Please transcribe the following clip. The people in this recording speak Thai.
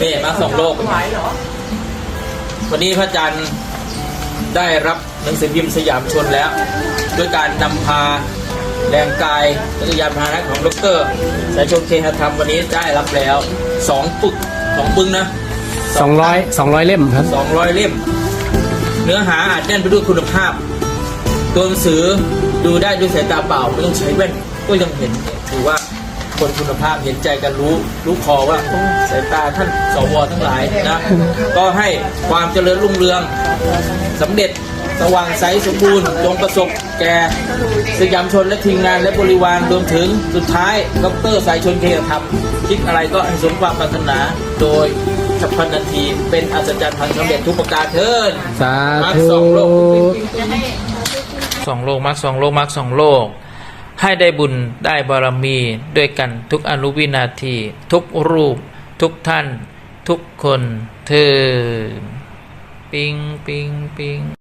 นี่มาสองโลกไหวเหรอวันนี้พระอาจารย์ได้รับหนังสือพิมพ์สยามชนแล้ว ด้วยการนำพาแรงกายและยานพาหนะของดรสายชนเคหธรรมวันนี้ได้รับแล้วสองปึกสองปึงนะสองร้อยสองร้อยเล่มครับ สองร้อยเล่ม เนื้อหาอาจแน่นไปด้วยคุณภาพ ตัวหนังสือดูได้ด้วยสายตาเปล่าไม่ต้องใช้แว่นก็ยังเห็นถือว่า คนคุณภาพเห็นใจกันรู้รู้พอว่าโอ้สายตาท่านสวทั้งหลายนะก็ให้ความเจริญรุ่งเรืองสำเร็จสว่างใสสมบูรณ์จงประสบแก่สยามชนและทีมงานและบริวารรวมถึงสุดท้ายดรสายชนเคหธรรมคิดอะไรก็ให้สมความปรารถนาโดยฉับพลันทันทีเป็นอัศจรรย์พันสำเร็จทุกประการเทินสามาร์คธุสองโลกสองโลกมาร์คสองโลกมาร์คสองโลก ให้ได้บุญได้บารมีด้วยกันทุกอนุวินาที ทุกรูป ทุกท่าน ทุกคนเธอ ปิงปิงปิง